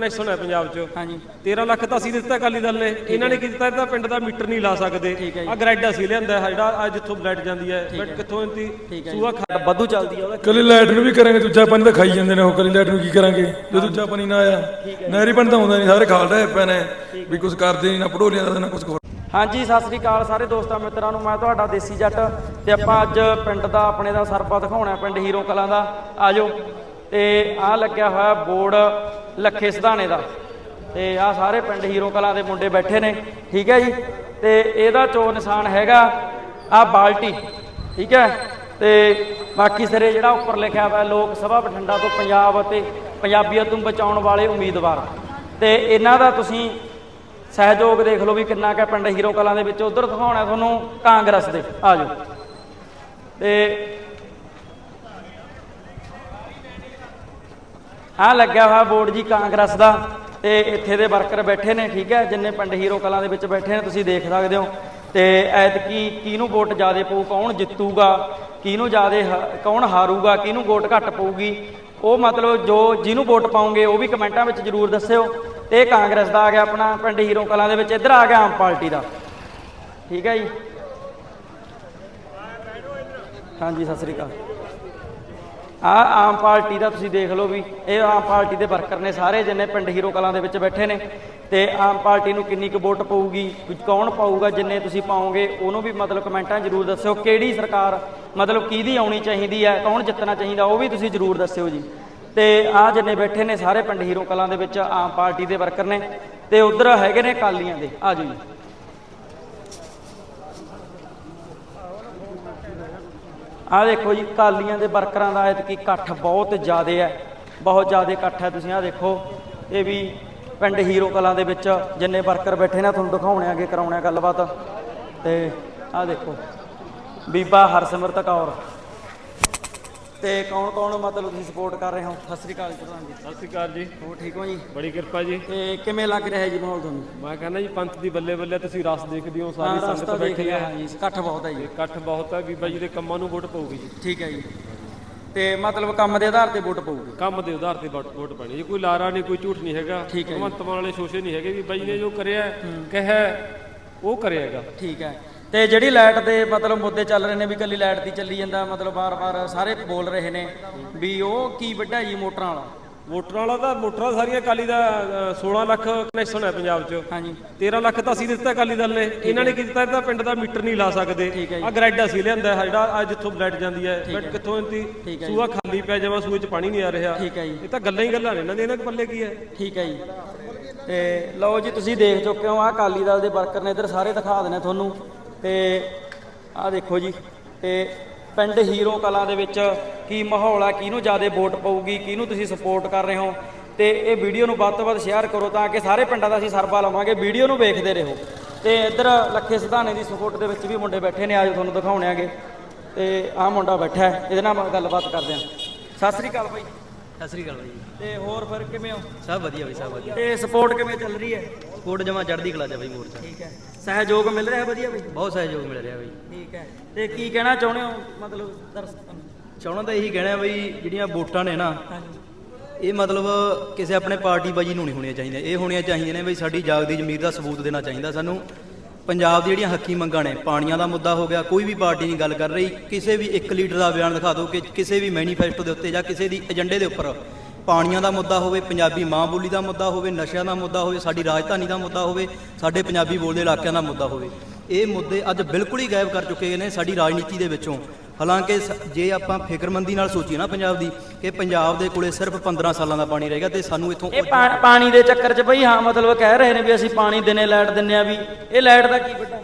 Connection ਹੈ ਪੰਜਾਬ 'ਚ? ਹਾਂਜੀ। 13 ਲੱਖ ਤਾਂ ਅਸੀਂ ਦਿੱਤਾ ਅਕਾਲੀ ਦਲ ਨੇ। ਇਹਨਾਂ ਨੇ ਕੀ ਦਿੱਤਾ? ਇਹਦਾ ਪਿੰਡ ਦਾ ਮੀਟਰ ਨਹੀਂ ਲਾ ਸਕਦੇ। ਆ ਗ੍ਰੈਡ ਅਸੀਂ ਲਿਆਂਦਾ ਹੈ ਜਿਹੜਾ ਆ ਜਿੱਥੋਂ ਬਲੈਟ ਜਾਂਦੀ ਹੈ। ਬਟ ਕਿੱਥੋਂ ਜੀ। ਸੂਆ ਖਾ ਵਾਧੂ ਚੱਲਦੀ ਆ ਉਹਦਾ। ਕੱਲੀ ਲਾਈਟ ਨੂੰ ਵੀ ਕਰਾਂਗੇ ਦੂਜਾ ਪਾਣੀ ਤਾਂ ਖਾਈ ਜਾਂਦੇ ਨੇ ਉਹ ਕੱਲੀ ਲਾਈਟ ਨੂੰ ਕੀ ਕਰਾਂਗੇ? ਜੇ ਦੂਜਾ ਪਾਣੀ ਨਾ ਆਇਆ ਨਹਿਰੀ ਪਾਣੀ ਤਾਂ ਆਉਂਦਾ ਨਹੀਂ ਸਾਰੇ ਖਾਲ ਰਹੇ ਪਏ ਨੇ। ਵੀ ਕੁਝ ਕਰਦੇ ਨਹੀਂ ਨਾ ਪੜੋਲੀਆਂ ਦਾ ਨਾ ਕੁਝ ਹਾਂਜੀ ਸਤਿ ਸ੍ਰੀ ਅਕਾਲ ਸਾਰੇ ਦੋਸਤਾਂ ਮਿੱਤਰਾਂ ਨੂੰ। ਮੈਂ ਤੁਹਾਡਾ ਦੇਸੀ ਜੱਟ ਤੇ ਆਪਾਂ ਅੱਜ ਪਿੰਡ ਦਾ ਆਪਣੇ ਦਾ ਸਰਪਾ ਦਿਖਾਉਣਾ ਪਿੰਡ ਹੀਰੋ ਕਲਾਂ ਦਾ। ਆਜੋ ਤੇ ਆਹ ਲੱਗਿਆ ਹੋਇਆ ਬੋਰਡ ਲੱਖੇ ਸਧਾਣੇ ਦਾ। ਤੇ ਆਹ ਸਾਰੇ ਪਿੰਡ ਹੀਰੋ ਕਲਾਂ ਦੇ ਮੁੰਡੇ ਬੈਠੇ ਨੇ, ਠੀਕ ਹੈ ਜੀ? ਤੇ ਇਹਦਾ ਚੋ ਨਿਸ਼ਾਨ ਹੈਗਾ, ਆਹ ਬਾਲਟੀ, ਠੀਕ ਹੈ? ਤੇ ਬਾਕੀ ਸਿਰੇ ਜਿਹੜਾ ਉੱਪਰ ਲਿਖਿਆ ਹੋਇਆ, ਲੋਕ ਸਭਾ ਬਠਿੰਡਾ ਤੋਂ ਪੰਜਾਬ ਅਤੇ ਪੰਜਾਬੀਅਤ ਨੂੰ ਬਚਾਉਣ ਵਾਲੇ ਉਮੀਦਵਾਰ। ਤੇ ਇਹਨਾਂ ਦਾ ਤੁਸੀਂ ਸਹਿਯੋਗ ਦੇਖ ਲਓ ਵੀ ਕਿੰਨਾ ਕੁ ਪਿੰਡ ਹੀਰੋ ਕਲਾਂ ਦੇ ਵਿੱਚ। ਉਧਰ ਦਿਖਾਉਣਾ ਤੁਹਾਨੂੰ ਕਾਂਗਰਸ ਦੇ। ਆ ਜਾਓ। ਤੇ ਆ ਲੱਗਿਆ ਹੋਇਆ ਬੋਰਡ ਜੀ ਕਾਂਗਰਸ ਦਾ ਤੇ ਇੱਥੇ ਦੇ ਵਰਕਰ ਬੈਠੇ ਨੇ, ਠੀਕ ਹੈ? ਜਿੰਨੇ ਪਿੰਡ ਹੀਰੋ ਕਲਾਂ ਦੇ ਵਿੱਚ ਬੈਠੇ ਨੇ, ਤੁਸੀਂ ਦੇਖ ਸਕਦੇ ਹੋ। ਤੇ ਐਤਕੀ ਕਿਹਨੂੰ ਵੋਟ ਜ਼ਿਆਦਾ ਪਊ, ਕੌਣ ਜਿੱਤੂਗਾ? ਕਿਹਨੂੰ ਜ਼ਿਆਦਾ ਹ- ਕੌਣ ਹਾਰੂਗਾ? ਕਿਹਨੂੰ ਵੋਟ ਘੱਟ ਪਊਗੀ? ਉਹ ਮਤਲਬ ਜੋ ਜਿਹਨੂੰ ਵੋਟ ਪਾਉਂਗੇ, ਉਹ ਵੀ ਕਮੈਂਟਾਂ ਵਿੱਚ ਜਰੂਰ ਦੱਸਿਓ। ਤੇ ਇਹ ਕਾਂਗਰਸ ਦਾ ਆ ਗਿਆ ਆਪਣਾ ਪਿੰਡ ਹੀਰੋ ਕਲਾਂ ਦੇ ਵਿੱਚ, ਇੱਧਰ ਆ ਗਿਆ ਆਮ ਪਾਰਟੀ ਦਾ। ਠੀਕ ਹੈ ਜੀ? ਹਾਂਜੀ, ਸਤਿ ਸ੍ਰੀ ਅਕਾਲ। ਆ ਆਮ ਪਾਰਟੀ ਦਾ ਤੁਸੀਂ ਦੇਖ ਲਓ ਵੀ ਇਹ ਆਮ ਪਾਰਟੀ ਦੇ ਵਰਕਰ ਨੇ ਸਾਰੇ ਜਿੰਨੇ ਪਿੰਡ ਹੀਰੋ ਕਲਾਂ ਦੇ ਵਿੱਚ ਬੈਠੇ ਨੇ ਤੇ ਆਮ ਪਾਰਟੀ ਨੂੰ ਕਿੰਨੀ ਕੁ ਵੋਟ ਪਊਗੀ ਕੌਣ ਪਾਊਗਾ, ਜਿੰਨੇ ਤੁਸੀਂ ਪਾਓਗੇ, ਉਹਨੂੰ ਵੀ ਮਤਲਬ ਕਮੈਂਟਾਂ ਜ਼ਰੂਰ ਦੱਸਿਓ, ਕਿਹੜੀ ਸਰਕਾਰ ਮਤਲਬ ਕਿਹਦੀ ਆਉਣੀ ਚਾਹੀਦੀ ਹੈ, ਕੌਣ ਜਿੱਤਣਾ ਚਾਹੀਦਾ, ਉਹ ਵੀ ਤੁਸੀਂ ਜ਼ਰੂਰ ਦੱਸਿਓ ਜੀ। ਤੇ ਆ ਜਿੰਨੇ ਬੈਠੇ ਨੇ ਸਾਰੇ ਪਿੰਡ ਹੀਰੋ ਕਲਾਂ ਦੇ ਵਿੱਚ ਆਮ ਪਾਰਟੀ ਦੇ ਵਰਕਰ ਨੇ, ਤੇ ਉਧਰ ਹੈਗੇ ਨੇ ਕਾਲੀਆਂ ਦੇ, ਆ ਜਾਓ ਜੀ। ਆਹ ਦੇਖੋ ਜੀ, ਕਾਲੀਆਂ ਦੇ ਵਰਕਰਾਂ ਦਾ ਐਤਕੀ ਇਕੱਠ ਬਹੁਤ ਜ਼ਿਆਦਾ ਹੈ। ਬਹੁਤ ਜ਼ਿਆਦਾ ਇਕੱਠ ਹੈ ਤੁਸੀਂ ਆਹ ਦੇਖੋ। ਇਹ ਵੀ ਪਿੰਡ ਹੀਰੋ ਕਲਾਂ ਦੇ ਵਿੱਚ ਜਿੰਨੇ ਵਰਕਰ ਬੈਠੇ ਨੇ, ਤੁਹਾਨੂੰ ਦਿਖਾਉਣੇ ਆਗੇ, ਕਰਾਉਣੇ ਆ ਗੱਲਬਾਤ। ਤੇ ਆਹ ਦੇਖੋ, ਬੀਬਾ ਹਰਸਿਮਰਤ ਕੌਰ। ਤੇ ਕੌਣ ਕੌਣ ਮਤਲਬ ਤੁਸੀਂ ਸਪੋਰਟ ਕਰ ਰਹੇ ਹੋ? ਸਤਿ ਸ੍ਰੀ ਅਕਾਲ ਜੀ ਪ੍ਰਧਾਨ ਜੀ। ਸਤਿ ਸ਼੍ਰੀ ਅਕਾਲ ਜੀ। ਹੋ ਠੀਕ ਹੋ ਜੀ? ਬੜੀ ਕਿਰਪਾ ਜੀ। ਤੇ ਕਿਵੇਂ ਲੱਗ ਰਿਹਾ ਹੈ ਜੀ ਮਾਹੌਲ ਤੁਹਾਨੂੰ? ਮੈਂ ਕਹਿੰਦਾ ਜੀ ਪੰਥ ਦੀ ਬੱਲੇ ਬੱਲੇ ਤੁਸੀਂ ਰਸ ਦੇਖਦੇ ਹੋ ਸਾਰੀ ਸੰਗਤ ਬੈਠੀ ਹੈ। ਹਾਂ ਜੀ ਇਕੱਠ ਬਹੁਤ ਹੈ ਜੀ। ਇਕੱਠ ਬਹੁਤ ਹੈ ਬੀਬਾ ਜੀ ਦੇ ਕੰਮਾਂ ਨੂੰ ਵੋਟ ਪਊਗੀ ਜੀ। ਠੀਕ ਹੈ ਜੀ। ਤੇ ਮਤਲਬ ਕੰਮ ਦੇ ਆਧਾਰ ਤੇ ਵੋਟ ਪਊਗੀ? ਕੰਮ ਦੇ ਆਧਾਰ ਤੇ ਵੋਟ ਪੈਣੀ ਜੀ। ਕੋਈ ਲਾਰਾ ਨਹੀਂ ਕੋਈ ਝੂਠ ਨਹੀਂ ਹੈਗਾ। ਠੀਕ। ਭਗਵੰਤ ਮਾਨ ਵਾਲੇ ਸ਼ੋਸ਼ੇ ਨਹੀਂ ਹੈਗੇ ਵੀ ਬਾਈ ਨੇ ਜੋ ਕਰਿਆ ਕਹਿ ਉਹ ਕਰਿਆਗਾ ਠੀਕ ਹੈ। ਤੇ ਜਿਹੜੀ ਲਾਈਟ ਦੇ ਮਤਲਬ ਮੁੱਦੇ ਚੱਲ ਰਹੇ ਨੇ ਵੀ ਕੱਲੀ ਲਾਈਟ ਦੀ ਚੱਲੀ ਜਾਂਦਾ ਮਤਲਬ ਬਾਰ-ਬਾਰ ਸਾਰੇ ਬੋਲ ਰਹੇ ਨੇ ਵੀ ਉਹ ਕੀ ਵੱਡਾ ਜੀ ਮੋਟਰਾਂ ਵਾਲਾ। ਵੋਟਰਾਂ ਵਾਲਾ ਤਾਂ ਵੋਟਰਾਂ ਸਾਰੀਆਂ ਅਕਾਲੀ ਦਾ ਅ, 16 ਲੱਖ ਕਨੈਕਸ਼ਨ ਹੈ ਪੰਜਾਬ 'ਚ। ਹਾਂਜੀ। 13 ਲੱਖ ਤਾਂ ਅਸੀਂ ਦਿੱਤਾ ਅਕਾਲੀ ਦਲ ਨੇ। ਇਹਨਾਂ ਨੇ ਕੀ ਦਿੱਤਾ ਇਹਦਾ ਪਿੰਡ ਦਾ ਮੀਟਰ ਨਹੀਂ ਲਾ ਸਕਦੇ। ਆ ਗ੍ਰੈਡ ਅਸੀਂ ਲਿਆਂਦਾ ਹੈ ਜਿਹੜਾ ਆ ਜਿੱਥੋਂ ਬਲੈਟ ਜਾਂਦੀ ਹੈ ਬਟ ਕਿੱਥੋਂ ਜੀ। ਸੂਆ ਖਾਲੀ ਪਿਆ ਜਾਵਾ ਸੂਏ 'ਚ ਪਾਣੀ ਨਹੀਂ ਆ ਰਿਹਾ। ਠੀਕ ਹੈ ਜੀ। ਇਹ ਤਾਂ ਗੱਲਾਂ ਹੀ ਗੱਲਾਂ ਨੇ ਇਹਨਾਂ ਦੇ ਇਹਨਾਂ ਦੇ ਪੱਲੇ ਕੀ ਹੈ? ਠੀਕ ਹੈ ਜੀ। ਤੇ ਲਓ ਜੀ ਤੁਸੀਂ ਦੇਖ ਚੁੱਕੇ ਹੋ ਆਹ ਅਕਾਲੀ ਦਲ ਦੇ ਵਰਕਰ ਨੇ ਇੱਧਰ ਸਾਰੇ ਦਿਖਾ ਦੇਣੇ ਤੁਹਾਨੂੰ। ਤੇ ਆਹ ਦੇਖੋ ਜੀ ਤੇ ਪਿੰਡ ਹੀਰੋ ਕਲਾਂ ਦੇ ਵਿੱਚ ਕੀ ਮਾਹੌਲ ਆ ਕਿਹਨੂੰ ਜ਼ਿਆਦਾ ਵੋਟ ਪਊਗੀ ਕਿਹਨੂੰ ਤੁਸੀਂ ਸਪੋਰਟ ਕਰ ਰਹੇ ਹੋ? ਤੇ ਇਹ ਵੀਡੀਓ ਨੂੰ ਵੱਧ ਤੋਂ ਵੱਧ ਸ਼ੇਅਰ ਕਰੋ ਤਾਂ ਕਿ ਸਾਰੇ ਪਿੰਡਾਂ ਦਾ ਅਸੀਂ ਸਰਵਾ ਲਵਾਂਗੇ। ਵੀਡੀਓ ਨੂੰ ਵੇਖਦੇ ਰਹੋ। ਤੇ ਇੱਧਰ ਲੱਖੇ ਸਿਧਾਣੇ ਦੀ ਸਪੋਰਟ ਦੇ ਵਿੱਚ ਵੀ ਮੁੰਡੇ ਬੈਠੇ ਨੇ ਆਜੋ ਤੁਹਾਨੂੰ ਦਿਖਾਉਣੇ ਆਗੇ। ਤੇ ਆਹ ਮੁੰਡਾ ਬੈਠਾ ਹੈ ਇਹਦੇ ਨਾਲ ਗੱਲਬਾਤ ਕਰਦੇ ਹਾਂ। ਸਤਿ ਸ੍ਰੀ ਅਕਾਲ ਬਾਈ। ਸਤਿ ਸ੍ਰੀ ਅਕਾਲ ਬਾਈ ਤੇ ਹੋਰ ਫਿਰ ਕਿਵੇਂ ਹੋ? ਸਭ ਵਧੀਆ ਬਈ ਸਭ ਵਧੀਆ। ਤੇ ਸਪੋਰਟ ਕਿਵੇਂ ਚੱਲ ਰਹੀ ਹੈ? ਕੋਟ ਜਮਾ ਚੜ੍ਹਦੀ ਕਲਾ ਚ ਬਈ ਮੋਰਚਾ। ਠੀਕ ਹੈ। ਸਹਿਯੋਗ ਮਿਲ ਰਿਹਾ ਵਧੀਆ ਬਈ? ਬਹੁਤ ਸਹਿਯੋਗ ਮਿਲ ਰਿਹਾ ਬਈ। ਠੀਕ ਹੈ। ਤੇ ਕੀ ਕਹਿਣਾ ਚਾਹੁੰਦੇ ਹੋ? ਮਤਲਬ ਦਰਸ਼ਕਾਂ ਨੂੰ ਚਾਹਣਾ ਤਾਂ ਇਹੀ ਕਹਿਣਾ ਬਈ ਜਿਹੜੀਆਂ ਵੋਟਾਂ ਨੇ ਨਾ ਹਾਂਜੀ। ਇਹ ਮਤਲਬ ਕਿਸੇ ਆਪਣੇ ਪਾਰਟੀ ਬਾਜੀ ਨੂੰ ਨਹੀਂ ਹੋਣੀਆਂ ਚਾਹੀਦੀਆਂ। ਇਹ ਹੋਣੀਆਂ ਚਾਹੀਦੀਆਂ ਨੇ ਬਈ ਸਾਡੀ ਜਾਗਦੀ ਜ਼ਮੀਰ ਦਾ ਸਬੂਤ ਦੇਣਾ ਚਾਹੀਦਾ ਸਾਨੂੰ। ਪੰਜਾਬ ਦੀ ਜਿਹੜੀਆਂ ਹੱਕੀ ਮੰਗਾਂ ਨੇ ਪਾਣੀਆਂ ਦਾ ਮੁੱਦਾ ਹੋ ਗਿਆ ਕੋਈ ਵੀ ਪਾਰਟੀ ਨਹੀਂ ਗੱਲ ਕਰ ਰਹੀ ਕਿਸੇ ਵੀ ਇੱਕ ਲੀਡਰ ਦਾ ਬਿਆਨ ਦਿਖਾ ਦਿਓ ਕਿ ਕਿਸੇ ਵੀ ਮੈਨੀਫੈਸਟੋ ਦੇ ਉੱਤੇ ਜਾਂ ਕਿਸੇ ਦੀ ਏਜੰਡੇ ਦੇ ਉੱਪਰ ਪਾਣੀਆਂ ਦਾ ਮੁੱਦਾ ਹੋਵੇ ਪੰਜਾਬੀ ਮਾਂ ਬੋਲੀ ਦਾ ਮੁੱਦਾ ਹੋਵੇ ਨਸ਼ਿਆਂ ਦਾ ਮੁੱਦਾ ਹੋਵੇ ਸਾਡੀ ਰਾਜਧਾਨੀ ਦਾ ਮੁੱਦਾ ਹੋਵੇ ਸਾਡੇ ਪੰਜਾਬੀ ਬੋਲਦੇ ਇਲਾਕਿਆਂ ਦਾ ਮੁੱਦਾ ਹੋਵੇ। ਇਹ ਮੁੱਦੇ ਅੱਜ ਬਿਲਕੁਲ ਹੀ ਗਾਇਬ ਕਰ ਚੁੱਕੇ ਨੇ ਸਾਡੀ ਰਾਜਨੀਤੀ ਦੇ ਵਿੱਚੋਂ। ਹਾਲਾਂਕਿ ਜੇ ਆਪਾਂ ਫਿਕਰਮੰਦੀ ਨਾਲ ਸੋਚੀਏ ਨਾ ਪੰਜਾਬ ਦੀ ਕਿ ਪੰਜਾਬ ਦੇ ਕੋਲੇ ਸਿਰਫ 15 ਸਾਲਾਂ ਦਾ ਪਾਣੀ ਰਹੇਗਾ ਤੇ ਸਾਨੂੰ ਇੱਥੋਂ ਇਹ ਪਾਣੀ ਦੇ ਚੱਕਰ 'ਚ ਬਈ ਹਾਂ ਮਤਲਬ ਕਹਿ ਰਹੇ ਨੇ ਵੀ ਅਸੀਂ ਪਾਣੀ ਦਿਨੇ ਲਾਈਟ ਦਿੰਨੇ ਆ ਵੀ ਇਹ ਲਾਈਟ ਦਾ ਕੀ ਵੱਡਾ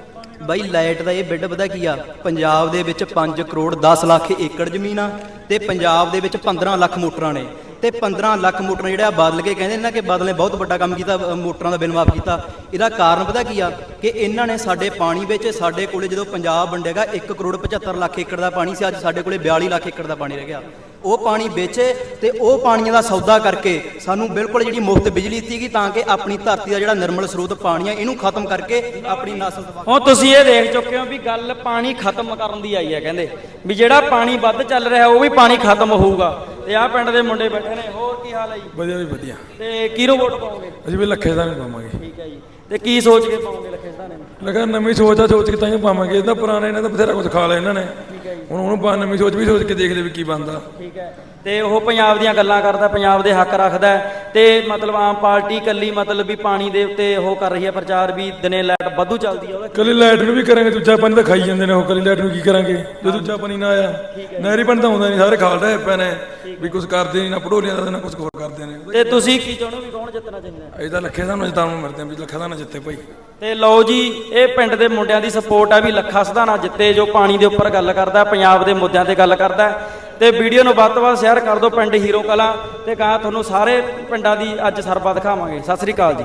ਬਾਈ ਲਾਈਟ ਦਾ ਇਹ ਬਿੱਡ ਪਤਾ ਕੀ ਆ? ਪੰਜਾਬ ਦੇ ਵਿੱਚ 5 ਕਰੋੜ 10 ਲੱਖ ਏਕੜ ਜ਼ਮੀਨ ਆ ਤੇ ਪੰਜਾਬ ਦੇ ਵਿੱਚ 15 ਲੱਖ ਮੋਟਰਾਂ ਨੇ। ਤੇ 15 ਲੱਖ ਮੋਟਰਾਂ ਜਿਹੜਾ ਬਦਲ ਕੇ ਕਹਿੰਦੇ ਨੇ ਕਿ ਬਦਲ ਨੇ ਬਹੁਤ ਵੱਡਾ ਕੰਮ ਕੀਤਾ ਮੋਟਰਾਂ ਦਾ ਬਿੱਲ ਮਾਫ ਕੀਤਾ। ਇਹਦਾ ਕਾਰਨ ਪਤਾ ਕੀ ਆ? ਕਿ ਇਹਨਾਂ ਨੇ ਸਾਡੇ ਪਾਣੀ ਵਿੱਚ, ਸਾਡੇ ਕੋਲੇ ਜਦੋਂ ਪੰਜਾਬ ਵੰਡੇਗਾ 1 ਕਰੋੜ 75 ਲੱਖ ਏਕੜ ਦਾ ਪਾਣੀ ਸੀ, ਅੱਜ ਸਾਡੇ ਕੋਲੇ 42 ਲੱਖ ਏਕੜ ਦਾ ਪਾਣੀ ਰਹਿ ਗਿਆ। ਉਹ ਪਾਣੀ ਵੇਚੇ ਤੇ ਉਹ ਪਾਣੀਆਂ ਦਾ ਸੌਦਾ ਕਰਕੇ ਸਾਨੂੰ ਬਿਲਕੁਲ ਜਿਹੜੀ ਮੁਫਤ ਬਿਜਲੀ ਦਿੱਤੀ ਗਈ ਤਾਂ ਕਿ ਆਪਣੀ ਧਰਤੀ ਦਾ ਜਿਹੜਾ ਨਿਰਮਲ ਸਰੋਤ ਪਾਣੀ ਆ ਇਹਨੂੰ ਖਤਮ ਕਰਕੇ ਆਪਣੀ ਨਸਲ ਹੁਣ ਤੁਸੀਂ ਇਹ ਦੇਖ ਚੁੱਕੇ ਹੋ ਵੀ ਗੱਲ ਪਾਣੀ ਖਤਮ ਕਰਨ ਦੀ ਆਈ ਹੈ, ਕਹਿੰਦੇ। ਵੀ ਜਿਹੜਾ ਪਾਣੀ ਵੱਧ ਚੱਲ ਰਿਹਾ, ਉਹ ਵੀ ਪਾਣੀ ਖਤਮ ਹੋਊਗਾ। ਤੇ ਆਹ ਪਿੰਡ ਦੇ ਮੁੰਡੇ ਬੈਠੇ ਨੇ ਹੋਰ ਕੀ ਹਾਲ ਹੈ ਜੀ? ਵਧੀਆ ਵੀ ਵਧੀਆ। ਤੇ ਕਿਹਨੂੰ ਵੋਟ ਪਾਓਗੇ ਅਸੀਂ ਵੀ ਲੱਖੇ ਦਾ ਨਹੀਂ ਪਾਵਾਂਗੇ। ਠੀਕ ਹੈ ਜੀ। ਤੇ ਕੀ ਸੋਚ ਕੇ ਪਾਓਗੇ ਲੱਖੇ ਸਧਾਣੇ ਨੂੰ? ਲਗਾ ਨਵੀਂ ਸੋਚ ਆ ਸੋਚ ਕੇ ਤਾਂ ਹੀ ਪਾਵਾਂਗੇ। ਇਹਦਾ ਪੁਰਾਣੇ ਇਹਨਾਂ ਦਾ ਬਥੇਰਾ ਕੁਝ ਖਾ ਲਿਆ ਇਹਨਾਂ ਨੇ। ਹੁਣ ਉਹਨੂੰ ਪਾ ਨਵੀਂ ਸੋਚ ਵੀ ਸੋਚ ਕੇ ਦੇਖਦੇ ਵੀ ਕੀ ਬਣਦਾ। ਠੀਕ ਹੈ। ਤੇ ਉਹ ਪੰਜਾਬ ਦੀਆਂ ਗੱਲਾਂ ਕਰਦਾ ਪੰਜਾਬ ਦੇ ਹੱਕ ਰੱਖਦਾ ਤੇ ਮਤਲਬ ਆਮ ਪਾਰਟੀ ਕੱਲੀ ਮਤਲਬ ਵੀ ਪਾਣੀ ਦੇ ਉੱਤੇ ਉਹ ਕਰ ਰਹੀ ਹੈ ਪ੍ਰਚਾਰ ਵੀ ਦਿਨੇ ਲਾਈਟ ਵਾਧੂ ਚੱਲਦੀ ਹੈ। ਉਹਦਾ ਕੱਲੀ ਲਾਈਟ ਨੂੰ ਵੀ ਕਰਾਂਗੇ ਦੂਜਾ ਪਾਣੀ ਤਾਂ ਖਾਈ ਜਾਂਦੇ ਨੇ ਉਹ ਕੱਲੀ ਲਾਈਟ ਨੂੰ ਕੀ ਕਰਾਂਗੇ? ਜੇ ਦੂਜਾ ਪਾਣੀ ਨਾ ਆਇਆ ਨਹਿਰੀ ਪਾਣੀ ਤਾਂ ਆਉਂਦਾ ਨਹੀਂ ਸਾਰੇ ਖਾਲ ਰਹੇ ਪਏ ਨੇ ਵੀ ਕੁਝ ਕਰਦੇ ਨਹੀਂ ਨਾ ਪੜੋਲੀਆਂ ਦਾ ਨਾ ਕੁਝ ਹੋਰ ਕਰਦੇ ਨੇ। ਤੇ ਤੁਸੀਂ ਕੀ ਚਾਹੁੰਦੇ ਵੀ ਕੌਣ ਜਿੱਤਣਾ ਚਾਹੀਦਾ ਹੈ? ਅਸੀਂ ਤਾਂ ਲੱਖੇ ਦਾ ਨੂੰ ਜਿਤਾਉਣ ਮਰਦੇ ਹਾਂ ਵੀ ਲੱਖੇ ਦਾ ਨਾ ਜਿੱਤੇ ਭਾਈ। ਤੇ ਲਓ ਜੀ ਇਹ ਪਿੰਡ ਦੇ ਮੁੰਡਿਆਂ ਦੀ ਸਪੋਰਟ ਆ ਵੀ ਲੱਖਾ ਸਧਾਣਾ ਜਿੱਤੇ ਜੋ ਪਾਣੀ ਦੇ ਉੱਪਰ ਗੱਲ ਕਰਦਾ ਪੰਜਾਬ ਦੇ ਮੁੱਦਿਆਂ ਤੇ ਗੱਲ ਕਰਦਾ। ਤੇ ਵੀਡੀਓ ਨੂੰ ਵੱਧ ਤੋਂ ਵੱਧ ਸ਼ੇਅਰ ਕਰ ਦਿਓ ਪਿੰਡ ਹੀਰੋ ਕਲਾ ਤੇ ਕਹਾ ਤੁਹਾਨੂੰ ਸਾਰੇ ਪਿੰਡਾਂ ਦੀ ਅੱਜ ਸਰਬਾ ਦਿਖਾਵਾਂਗੇ। ਸਤਿ ਸ੍ਰੀ ਅਕਾਲ ਜੀ।